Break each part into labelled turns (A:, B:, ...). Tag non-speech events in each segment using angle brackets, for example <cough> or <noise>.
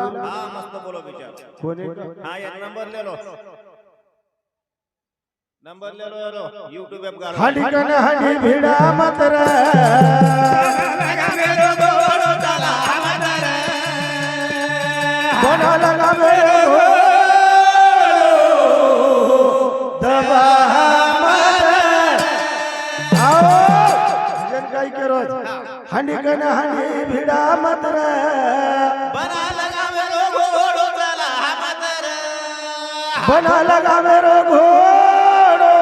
A: बोला.
B: हाँ मस्त बोलो विचार.
A: कोणी
B: हाँ एक नंबर ले लो नंबर ले लो ले लो यूट्यूब ऐप गाड़ो
A: हाडी कन हाडी भिडा मातर. कोणा लगावे दबा मातर. आओ भजन काय करो हाडी कन हाडी भिडा मातर.
B: बना लगा मेरे घोड़ो
A: बना लगावे रो घोडो.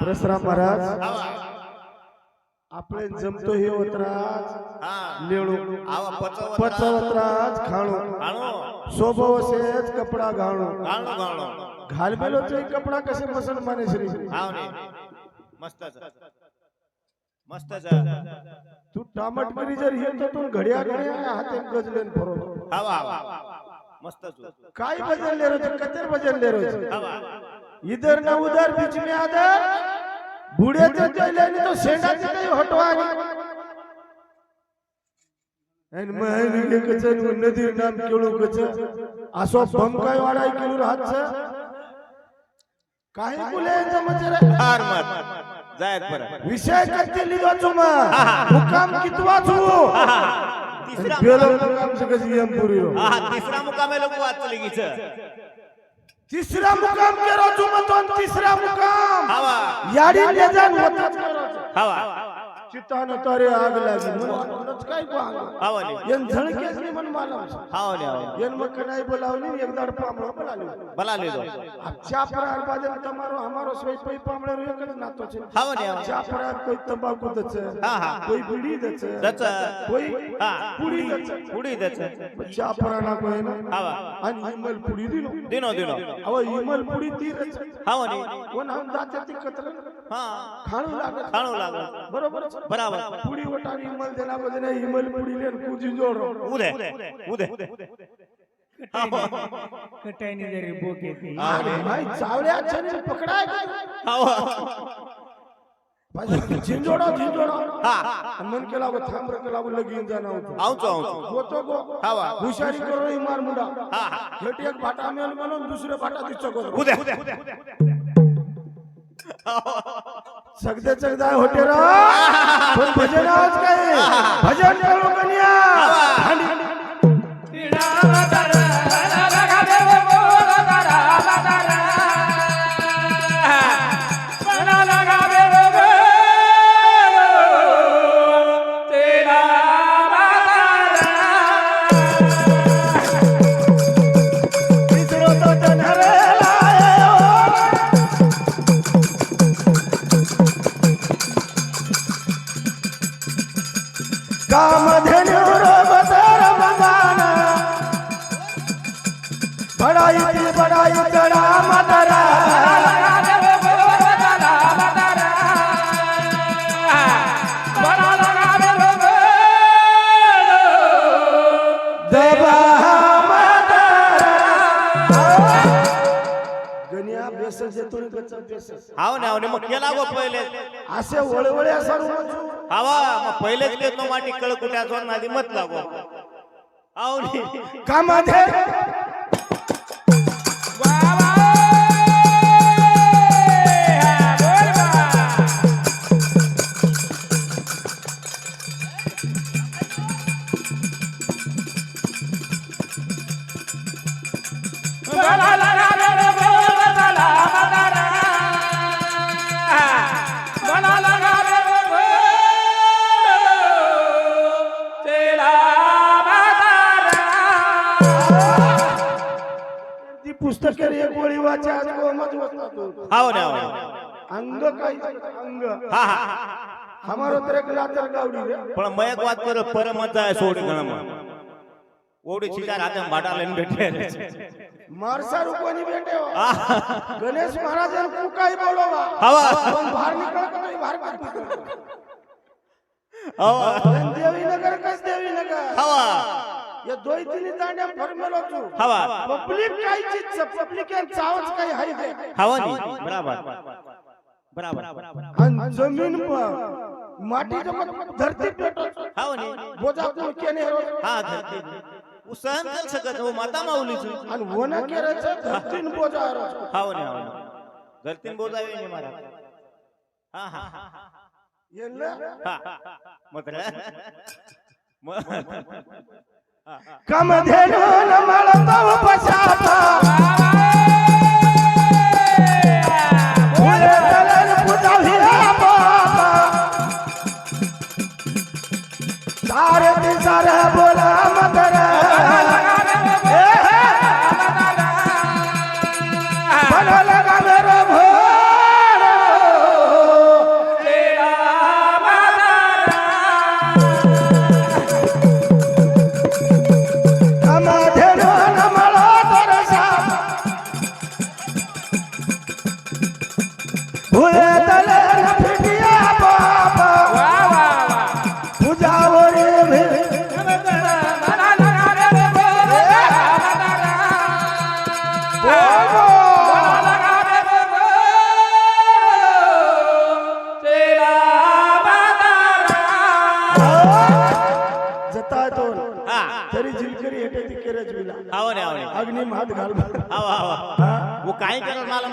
A: परशुराम महाराज आपले जमतो हे वत्राज
B: हाँ.
A: लेळू. पचवत्राज खाणू.
B: गाणो
A: सोबव सेज कपडा घाणू. ते कपडा कसे मुसलमाने श्री?
B: हाव मस्तच मस्तच
A: तू टामट करी जर येतो तू घड्या घड्या हाते गजलेन फरवतो.
B: हवा हवा. मस्तच
A: काय बदलले रोज? कतर बदलले रोज? इधर ना उधर बीच में आदर बुड्याचं जैल्याने तो शेंडाचं काही हटवा आणि महल के कचन नदीर नाम केळू कच असो बम काय वाडाय केळू राहतच काही बोले जमच रे.
B: हार मत. जायत बरं.
A: विषय करते लिदो चुमा <laughs> मुकाम कितवा छु <laughs>
B: तिसरा
A: मुकाम पुरी हो.
B: तिसरा मुकाम आहे लोक वाचली गीच
A: तिसरा याडी
B: हवा
A: चितान तारे आग लागली. म्हणूनच काय
B: पाहा
A: यन झळकेच नाही म्हणून मालम
B: हावले
A: यन मग नाही बोलावली एक दाड बोलाले.
B: बोलाले बोलावली
A: अच्छा परार बाजन तमारो हमारो सोई पई पामळे रे एकच
B: नातो छे हावले.
A: अच्छा परार कोई तंबाकू दच.
B: हा हा.
A: कोई बीडी दच.
B: दच.
A: कोई
B: हा.
A: पुडी दच.
B: पुडी दच.
A: अच्छा परार ना कोई ना.
B: हावा
A: आणि इमल पुडी दिनो
B: दिनो दिनो.
A: हवा इमल पुडी ती रच
B: हावले.
A: कोण हम जाते ती कतरा
B: हा
A: खाणू लागत
B: खाणू लागल.
A: बरोबर
B: बराबर.
A: पुडी वटारी इमल देना बजने इमल पुडी लेन कुजी जोडो.
B: उदे उदे
C: कटाईने जरी बोक येते.
A: अरे भाई चावड्या छने पकडाय.
B: हवा
A: पाहिजे झिंजोडा झिंजोडा.
B: हा.
A: मन केला गो थांबर केला गो लगीन जाना होतो.
B: आऊचो आऊचो.
A: होतो गो.
B: हवा
A: हुशारी करो इमार मुंडा.
B: हा हा.
A: एक भाटा मेल म्हणून दुसरे भाटा दिसतो गो.
B: उदे
A: सगदे सगदा होते पण भजन आज काय भजन करू कन्या जेतून गच
B: हाव ना मग केला गो पहिले
A: असे वळवळे असा
B: हवा मग पहिलेच घेतो माटी कळ कुट्याचो नादी मत लागो हाव
A: अंग.
B: हा हा.
A: हमार उतरे लातर गावडी रे.
B: पण मैं एक बात करो परमत आहे सोड गणम ओडी चिकार आते भाडा लेन भेटे
A: मारसा रुपनी भेटे गणेश महाराज तू काय बोलवा?
B: हवा.
A: पण बाहेर निकळ नाही बाहेर बाहेर देवी नगर कस देवी नगर
B: हवा.
A: या दोई तिन्ही दांड्या फरमेलो तू.
B: हवा.
A: पब्लिक काय चीज पब्लिक
B: बराबर.
A: जमीन माटी धरती पेटत
B: हाव नी.
A: बोजा तू केने हेरो
B: हा धरती. उ सहन कर सकत हो माता माऊलीच
A: आणि वना केराचं धरतीन बोजा
B: हाव नी हाव नी. धरतीन बोजावे नी महाराज. हा हा. हा. मग मग
A: कमधेनु न मळतो पशाता सारे ती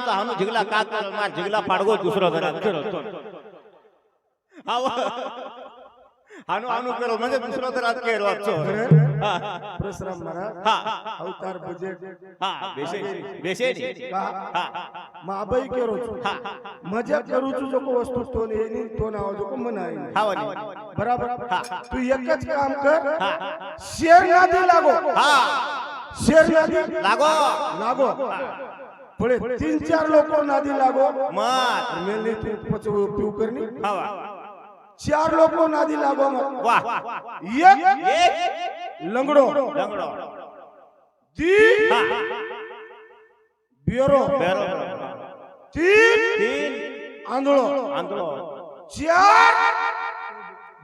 B: करल मालम तर हानु झिगला का करल मार झिगला पाडगो दुसरो घरात करल हाव हानु हानु करो म्हणजे दुसरो घरात केरो आजचो हा.
A: परशुराम महाराज
B: हा.
A: अवतार बजेट
B: हा बेसे बेसे
A: का
B: हा.
A: मग अभय केरो. मजा करू जो को वस्तू तो नेनी तो नाव जो को मनाई
B: हाव नी
A: बराबर तू एकच काम कर. शेर नादी लागो.
B: हा.
A: शेर नादी
B: लागो.
A: लागो पुढे तीन चार लोक नादी लागो.
B: मत.
A: पच पिऊ करनी
B: हावा
A: चार लोक नादी लागो मग.
B: वाह
A: एक
B: एक
A: लंगडो.
B: लंगडो.
A: तीन
B: हा
A: बियरो तीन
B: तीन
A: आंधळो.
B: आंधळो.
A: चार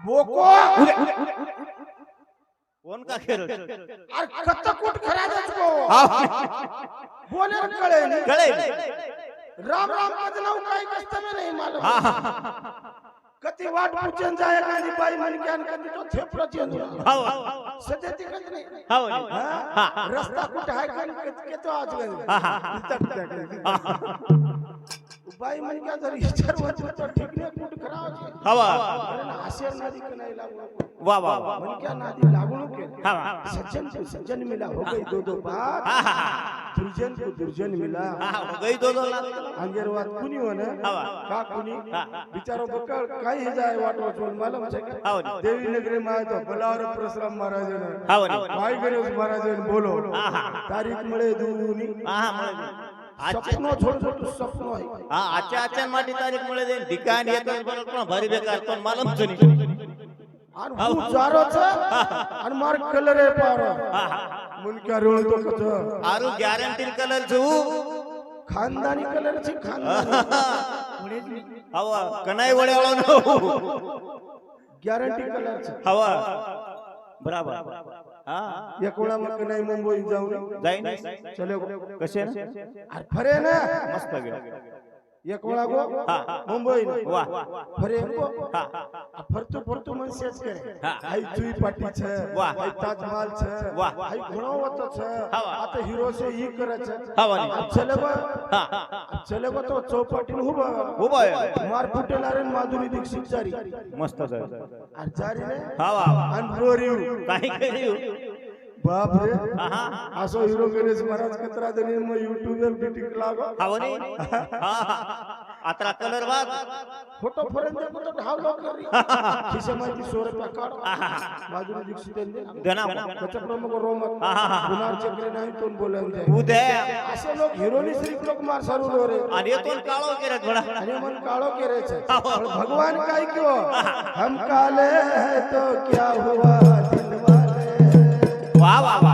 A: बोको.
B: कोण का खेळ
A: अरे कत्तकुट खराजच को बोले रे कळे नाही.
B: कळे.
A: राम राम मज नाव काय कष्ट में नहीं मालूम
B: हा. हा
A: कती वाट पूछन जाय कांदी बाई मन ज्ञान कधी तो थेपडा चेंज
B: हाव
A: सध्या तिकड नाही.
B: हाव
A: हा? रस्ता कुठं आहे का? के तो आज बाई म्हणे की जर विचार वाचला तर ठिकणे कुठ करावं
B: हवा
A: हास्य नादी नाही लागू
B: वा वा वा.
A: मन क्या नादी लागू के
B: हवा
A: सज्जन को सज्जन मिला हो गई दो दो बात दुर्जन को दुर्जन मिला.
B: हो गई दो दो
A: अंगेरवाद कुणी
B: होण?
A: का कुणी? बिचारों बकळ काही जाय वाट वाचून मला
B: म्हणजे
A: देवी नगरी मायतो बलावर परशुराम महाराजांना. माय गणेश महाराजांना बोलो तारीख
B: मळे दुनी
A: સપનો છોડ છોડ સપનો
B: હા આચા આચા માટી તારીખ મળે છે ઠીકાન એ તો પણ ભરી બેકાર તો માલમ છે
A: અને હું જારો છે અને માર કલર એ પારો મન કે રોળ તો કથો
B: આરો ગેરંટી કલર છે
A: ખાનદાની કલર છે ખાનદાની
B: હવા કનાઈ વડેવાળો નો
A: ગેરંટી કલર છે
B: હવા બરાબર
A: एकोणा मग नाही मुंबई जाऊन.
B: जाईन. कसे?
A: ना फरे ना.
B: मस्त एकवळागो
A: मुंबई
B: वाह
A: फरे हमको फरतो
B: फरतो
A: मनसे सेच करे
B: आई
A: चुई पाटी छे वाह
B: आई
A: ताजमहल छ वाह आई छे आ तो
B: हीरो
A: से
B: ही
A: करे छ
B: हवानी
A: चलेब चलेब तो चौपाटीन उभा.
B: बा
A: मार फुटे अरे माधुरी दीक्षित जारी
B: मस्त जारी
A: अरे जारी रे
B: हा
A: अन रोरिव
B: काही करिव
A: बाप रे. असो हिरो गणेश महाराज कतरा दने मग युट्यूब वर बिटिक लागो.
B: हवा नाही हा आता कलर वाद
A: फोटो पर्यंत तो ढाव लोक करी खिसे माहिती सो रुपया काढ. माधुरी दीक्षित यांनी
B: धना.
A: त्याच्या प्रमुख
B: हा.
A: गुणार चक्रे नाही तोंड बोलून
B: उद्या.
A: असे लोक हिरोनी श्री लोक मार सारू रो रे
B: आणि येतो काळो केलं थोडा.
A: आणि मन काळो केरे छे भगवान काय क्यों हम काले हैं तो क्या हुआ?
B: वा वा वा.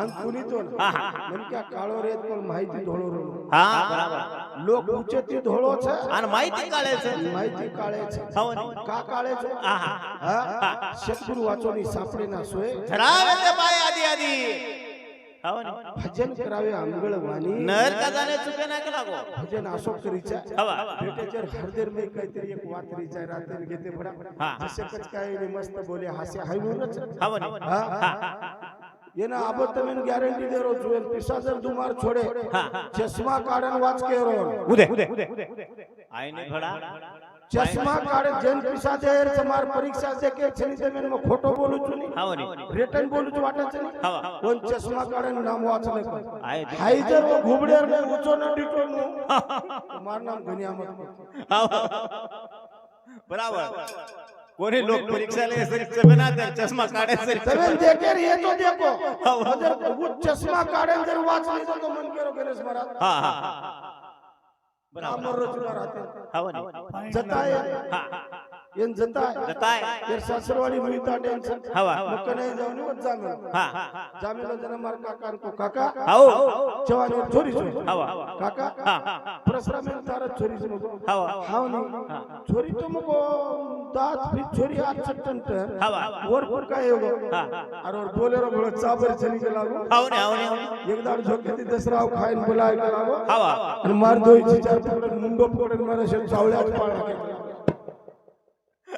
A: आणि कुणी तो नेमक्या काळोर येत पण माहिती धोळोर
B: हा बराबर.
A: लोक उचती धोळोच
B: आणि माहिती काळेच
A: माहिती काळेच
B: हो, हो.
A: का काळेच
B: हा
A: शत्रू वाचोनी सापडे ना
B: सोय. ठरावे पाय आधी आधी. हो,
A: भजन करावे आंगळ वाणी.
B: नर का जाणे चुके ना केला गो
A: भजन असो करीचा. भेटेचर हरदेर में काहीतरी एक वातरी जाय रात्री घेते बडा जसे कच काय मस्त बोले हासे
B: हाय म्हणूनच
A: हा. એને આબત તમે ગેરંટી દેરો છો એ પિશાચર ધુમાર છોડે ચશ્મા કાઢન વાચ કેરો.
B: ઉદે આઈને ઘડા.
A: ચશ્મા કાઢે જેન પિશાચે છે તમાર પરીક્ષા છે કે છે ની તમે હું ખોટો બોલું છું ની
B: હા ની
A: રિટર્ન બોલું છું વાટે છે ની
B: હા
A: કોણ ચશ્મા કાઢન નામ વાચ
B: ને હાઈ
A: જર ઓ ઘુબડેર ને ઊંચો ન ડીટો નું મારું નામ ગનિયામત
B: હા બરાબર. कोणी लोक परीक्षाला यायचं ना तर चष्मा काढायचं. सगळे
A: देखेर हे तो देखो हो जर वो चष्मा काढेल जर वाचली तर तो मन केरो गणेश महाराज
B: हा हा हा. बरोबर
A: राहते
B: जता
A: ಏನ್ ಜಂತ
B: जताय
A: ಏರ್ ಸಾಸರವಾಡಿ ಮುಗಿತಾ ಟೆನ್ಷನ್
B: हवा
A: ಮಕ್ಕನೇ ಜಾವನಿ ವತ್ ಜಾಮೇಲ
B: हा
A: ಜಾಮೇಲ ಜನ ಮಾರ್ ಕಾಕ ಅನ್ಕೋ ಕಾಕ
B: हो
A: ಜವಾನಿ ಚೋರಿ ಚೋರಿ
B: हवा
A: ಕಾಕ
B: हा
A: ಪ್ರಸರಮೇಲ್ ತಾರ ಚೋರಿ ಮಗೋ
B: हवा
A: ಹಾವನಿ ಚೋರಿ तो मगो दात भी चोरी आज चट्टंट
B: हवा
A: वर वर काय होगो
B: हा
A: अरे वर बोलेरो घोड़ा चाबर चली के लागो
B: हो ना हो ना
A: एक दाड झोके ती दसरा खाईन बोलाय के लागो
B: हवा
A: आणि मार दोयची चार पकडन मुंडो पकडन मारे शेत चावल्याच पाळला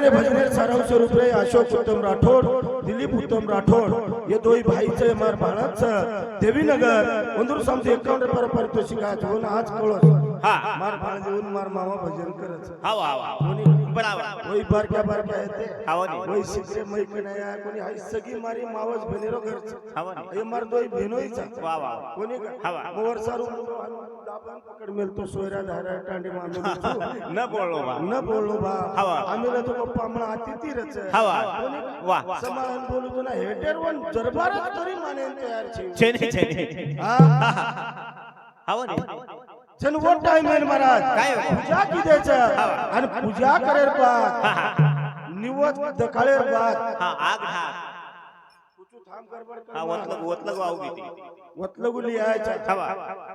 A: रे भजनेर सारव स्वरूप रे अशोक उत्तम राठोड दिलीप उत्तम राठोड हे भाई भाईचे मार बाळाचं. देवीनगर मंदूर समजे एकावन्न पर पारितोषिक आज होऊन आज कळस.
B: हा.
A: मार भाण देऊन मार मामा भजन करत.
B: हवा हवा बराबर.
A: वही बारक्या बारक्या येते.
B: हवा नाही
A: वही शिकरे मैक नाही कोणी हाय सगळी मारी मावस बनेरो घरच
B: हवा नाही
A: हे मार दोई बहिणोईचा
B: वा वा
A: कोणी
B: हवा.
A: मोवर सारू पकड मेलतो सोयरा धारा टांडी मांडून <laughs>
B: न बोललो बा.
A: न बोललो बा.
B: हवा.
A: आम्ही ना तो पामणा हाती तीरच
B: हवा वा.
A: समाधान बोलू तुला हेटर वन जरबारच तरी माने तयार. छे
B: छेने छेने
A: हा.
B: हवा नाही
A: छन वो टाइम है महाराज? पूजा की देच आणि पूजा करेर बाद निवत दखाळेर बाद
B: आग हा.
A: कुचू थांब गडबड
B: वतलग वतलग वाहू घेते
A: वतलगुली यायचा
B: हवा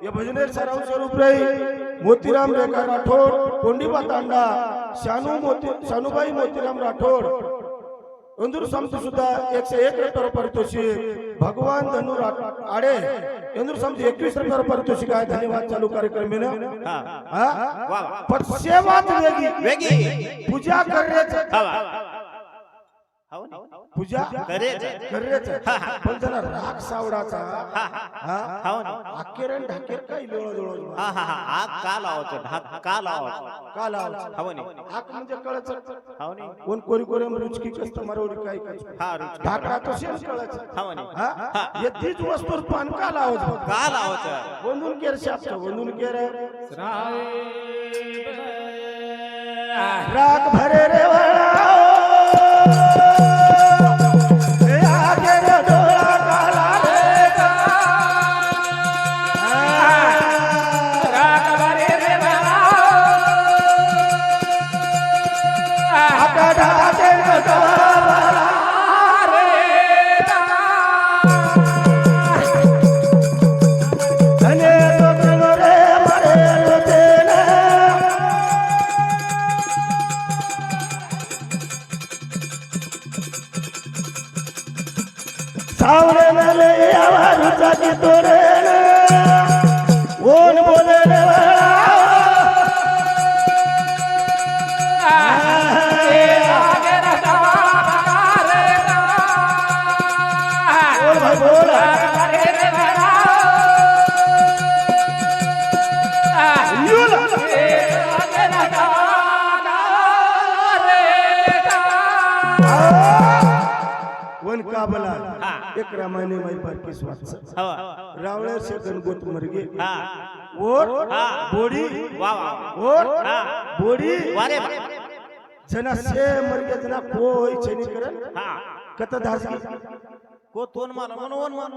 A: या भजनेर सराव स्वरूप रे मोतीराम रेखा राठोड कोंडीबा तांडा शानू मोती शानूबाई मोतीराम राठोड. इंदूर संत सुद्धा एकशे एक रुपये पारितोषिक भगवान धनु आडे इंदूर संत एकवीस रुपये पारितोषिक आहे धन्यवाद चालू कार्यक्रम पण सेवाच वेगळी.
B: वेगी
A: पूजा करण्याचं पूजा?
B: करेच
A: पण त्याला राग सावडाचा. हा आणि ढाकेर काही लोळ लोळ
B: हा हा हा आग का लावायचं? ढाक का लावायचं?
A: का लावला
B: हवा नाही
A: हाक म्हणजे
B: हवा नाही
A: कोण कोरी कोरी रुचकी कस्टमर एवढी काय काय?
B: हा रुच
A: ढाकळा तो शेण कळच.
B: हवा नाही
A: हा? हे. तीच वस्तूर पान का लावत
B: का लावायचं?
A: वंदून केर शास्त्र वंदून केर. राग भरे रे वळा सावरे मेले आवाज की रामायणे माई बारकीस वाच
B: हवा.
A: रावळे शेकन गोत मरगे. ओर. बोडी. ओर. बोडी.
B: वारे.
A: जना से मरगे जना को होई छेनी करन. कत धासगी
B: को तोन मार मन वन मन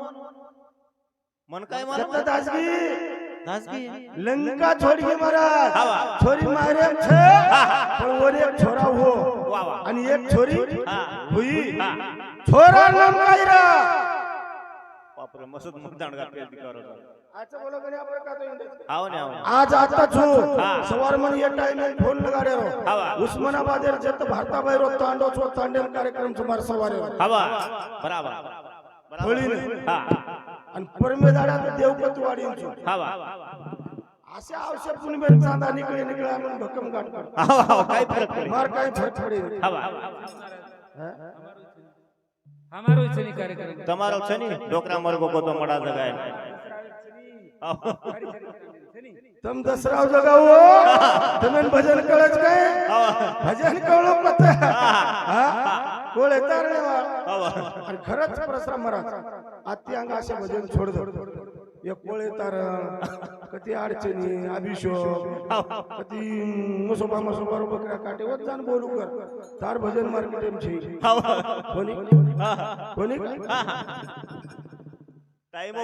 B: मन काय मार?
A: कत धासगी
B: नाचगी
A: लंका छोड़ी महाराज. छोरी मारे छे. पण वर एक छोरा हो. आणि एक छोरी. हुई. छोरा नाम कायरा
B: बापरे मस्त
A: आज आता छू
B: हा.
A: सवार मन ये टाइम में फोन लगाडे
B: हवा.
A: रो उस्मानाबाद जत भारता बाहेर तांडव छो तांडेल कार्यक्रम सुमार सवार
B: हवा बराबर
A: होळी
B: हा.
A: आणि परमे दाडा तर देवपत वाढीन छो
B: हवा
A: असे आवश्यक कुणी बेर चांदा निकळे निकळे म्हणून भक्कम गाठ काढ
B: हवा हवा. काय फरक पडे
A: मार काय फरक पडेल
B: हवा
C: અમારો શનિ કાર્યક્રમ?
B: તમારો શનિ ડોકરા મરગો કોતો મડા જગાય
A: તમ દસરાવ જગાવો. તમે ભજન કળે જ કઈ? ભજન કળો પતે. કોળે તારણે
B: વાળ.
A: ખરચ પ્રશ્રમ મરા અત્યાંગ આશે ભજન છોડ દો. एक कोळे तारण कधी अडचणी अभिषोक कधी मसोबा मसोबा बकऱ्या काटे जाण बोलू कर. तार भजन मार्केट कोणी कोणी
B: टाइम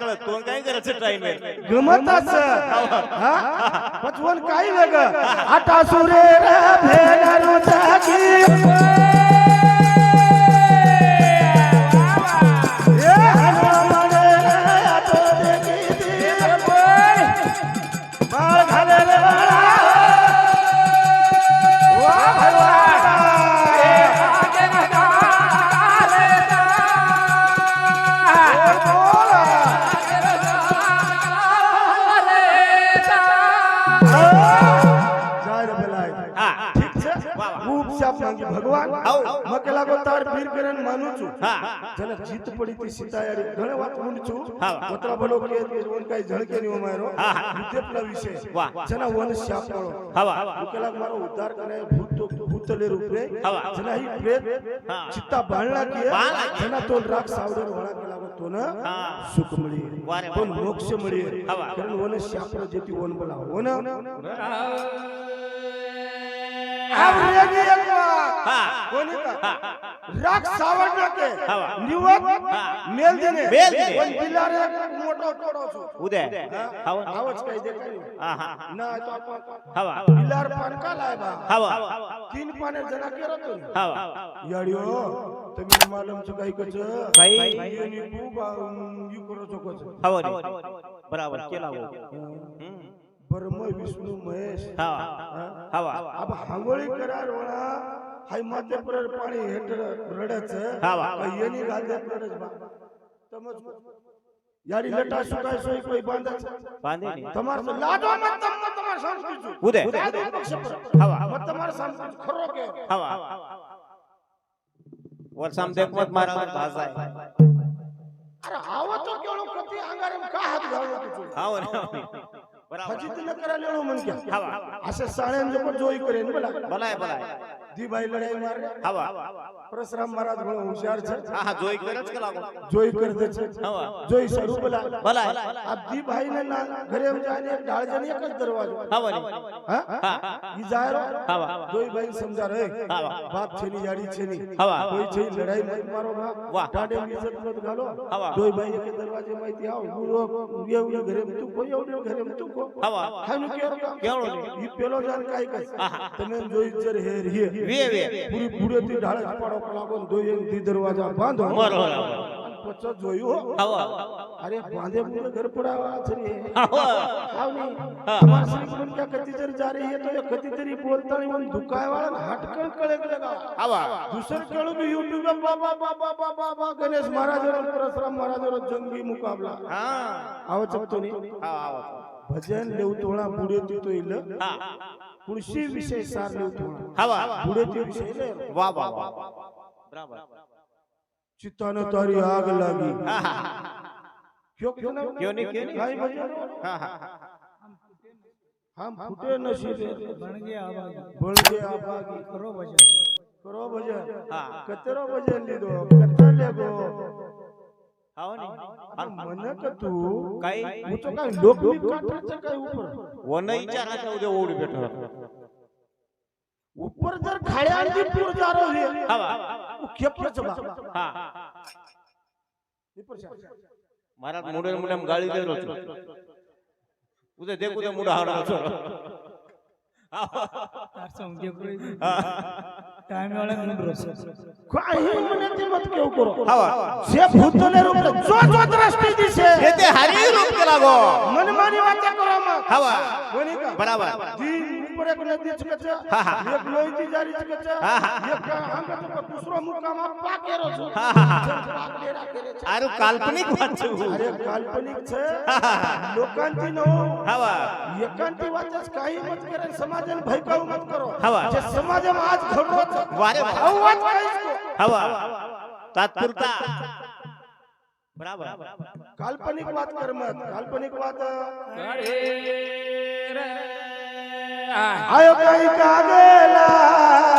B: कळत. कोण काय करायचं टाइम आहे?
A: गमतच हा? पचवण काही वेग आटा सुरे रे પડી હતી સીતા યાર ઘણે વાત હું છું ઓતરા ભલો કે ઓન કાઈ ઝળકે ની અમારો ઉદ્યપના વિશે જના વન શાપ પડો
B: હવા
A: ઉકેલા મારો ઉદ્ધાર કરે ભૂત ભૂતલે રૂપે જના
B: હી
A: પ્રેત ચિત્તા ભાળના
B: કે જના
A: તો રાખ સાવડે વળા કેલા તો ન સુખ મળી
B: તો
A: મોક્ષ મળી
B: કારણ વન
A: શાપ જેતી ઓન
B: બોલાવો
A: ઓન આવરે જી એકવા હા કોની કા
B: हा
A: कोणी का
B: हा
A: राग सावडला के
B: हवा.
A: निवत मेल देने
B: मेल देने.
A: पण बिलारे मोठो टोडो છું.
B: उद्या
A: हा?
B: हवा
A: आवाज काही दे काही
B: हा हा
A: ना तो आपण
B: हवा
A: बिलार पान का लाय बा
B: हवा
A: तीन पाने जना केरो तो
B: हवा
A: याडियो तुम्ही मालूम छु काही कच
B: काही
A: येनी खूप यू करो છો कच
B: हवा बराबर केला हो हम्म.
A: ब्रह्म विष्णू महेश
B: हवा हवा
A: अब हांगोळी करार वळा हाय मध्य प्रर पाणी हेट रडच येणी घालते प्रडच तमज यारी लटा सुटाय सोई कोई बांधच
B: बांधे
A: तमार लाजो मत
B: तम
A: तमार सांगतो उदे
B: हवा
A: मत तमार सांगतो खरो के
B: हवा वर साम देख मत मार मत भाषा है
A: अरे हावा तो केळो कती अंगारे का हात घालू तुझो?
B: हाव ना बराबर
A: फजित न करा लेळो मन के
B: हवा
A: असे साळ्यांजो पण जोई करेन बोला.
B: बोलाय बोलाय
A: धीबाई लढाई मार
B: हवा.
A: परशुराम महाराज बड़ा होशियार छे
B: हां जोई करच के लागो
A: जोई कर दे छे
B: हवा.
A: जोई
B: स्वरूप
A: ला भला अब भाई ने ना घरे में जाने ढाल जने एक दरवाजो.
B: हवा हां?
A: ई
B: जाय
A: रो हवा. जोई भाई
B: समझा
A: रे हवा. बाप छेनी याडी छेनी.
B: हवा.
A: कोई छे लड़ाई मत मारो बाप. वाह
B: डाडे
A: में इज्जत मत घालो.
B: हवा.
A: जोई भाई के दरवाजे में थी आओ गुरु ये उन घरे में तू कोई उन
B: घरे
A: में तू
B: को? हवा.
A: खानु के केवड़ो ई पेलो
B: जान
A: काई काई तने जोई चर
B: हेर हे.
A: વે વે પૂરી પૂરે થી ઢાળે પાડો કલાકો જોઈએ દી દરવાજા બાંધો
B: મારો
A: પછો જોયું આવો અરે બાંધે પૂરે ઘર પડાવા છે આવો. આવની. તમાર શ્રી કોણ કા કતીતર જા રહી હે તો એ કતીતરી બોલતા
B: નહીં
A: મન દુકાય વાળા હટકણ કળે લગા આવા. દૂસર કળો બી યુટ્યુબ પર બાબા બાબા બાબા બા ગણેશ
B: મહારાજ
A: રો પરસરામ મહારાજ
B: રો જંગી
A: મુકાબલા. હા. આવો ચપતો નહીં હા આવો.
B: ભજન
A: લેવું તોળા પૂરે તો ઇલ
B: હા.
A: કૃષિ વિશે સારનું થોડા
B: હવા. બુડેતી વિશે વાહ
A: વાહ વાહ બરાબર. ચિત્તાને
B: તારી આગ
A: લાગી. ક્યો ક્યો
B: ક્યો? ને ક્યો ને?
A: ભાઈ ભાઈ
B: હા હા
A: હમ ફૂટે નસીબે.
C: ભણગે આવાગી
A: ભણગે આવાગી
C: કરો ભજન.
A: કરો
B: ભજન.
A: હા. કતરો ભજન લીધો. કતરો લેગો म्हणत
B: तू उपर उद्या ओढ भेटणार. उपर
A: जर खाड्या
B: आणि पूर जार गाळी दे रोज उद्या देख उद्या मुडा
A: हाडा हा. টাইম ওয়ালা কোন
B: রস কাহি মনে মত কেউ
A: করো। হাওয়া। সে ভূতনের উপরে
B: যো
A: যো দৃষ্টি
B: দিছে।
A: এতে হারি রূপ কে লাগো। মন
B: মানি বাচ্চা
A: করো মত হাওয়া। বনি কা বরাবর।
B: জি উপরে
A: কোন দিয়ে চুকেছে এক লোই জি জারি চুকেছে
B: এক আমরা তো
A: দুসরা মুকাম পাকে রছো
B: આરો કાલ્પનિક વાત છે
A: અરે કાલ્પનિક છે લોકાંતી નો
B: હવા
A: એકાંતી વાત જ કાઈ મત કરે સમાજને ભયકાવ મત કરો
B: હવા
A: જે સમાજમાં આજ ઘડરો છે
B: વારે
A: અવાજ કઈ
B: હવા તાત્પુરતા બરાબર
A: કાલ્પનિક વાત કર મત કાલ્પનિક વાત આયો કઈ કાગેલા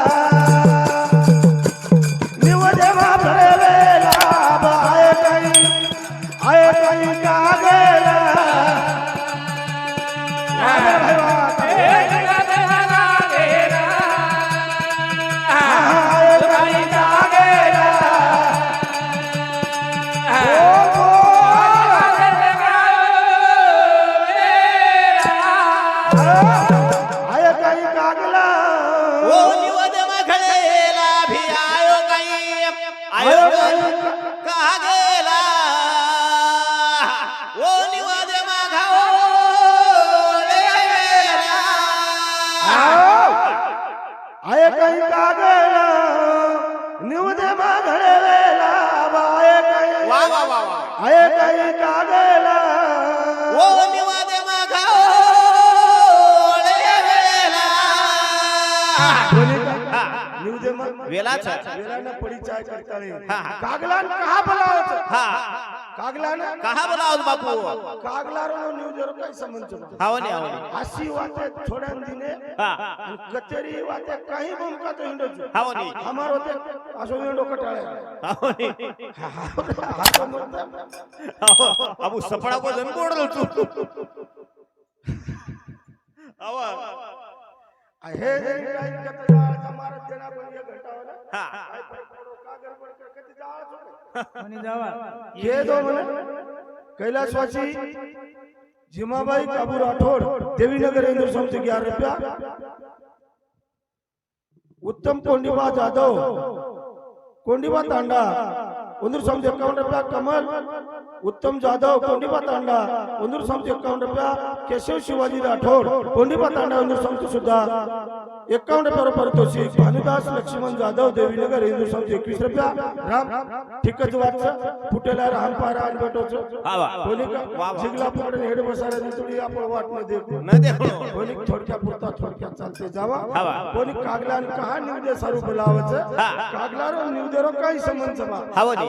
B: कहा बोलाओ बापू.
A: कागलारो न्यूज वर
B: काय संबंध आवने आवने
A: हसी वाते थोड्या दिने
B: हां
A: कचेरी वाते
B: काही सपडा को जन हे
C: जरी काही
A: हे. जो म्हणे कैलासवासी जिमाबाई काबू राठोड देवीनगर इंदूर समिति ग्यार रुपया उत्तम कोंडीबा जाधव कोंडीबा तांडा उंदूर समझ एकावन्न रुपया कमल उत्तम जाधव कोंडीबा तांडा उंदूर समझ एकावन्न रुपया केशव शिवाजी राठोड कोंडीबा तांडा उंदूर समझ सुद्धा। एकावन्न रुपया पारितोषिक भानुदास लक्ष्मण जाधव समझ एकवीस रुपया। राम ठिकच वाच फुटेला राम पारा आणि बटोच
B: आवा
A: कोणी का?
B: वा वा.
A: जिगला पकडे हेड बसायला थोडी आपण वाट न देखो
B: न देखो
A: कोणी थोडक्या पुरता थोडक्यात चालते जावा. कोणी कागला आणि कहा निवदे सारू बोलावचं?
B: हा.
A: कागलारो निवदेरो काही संबंध बा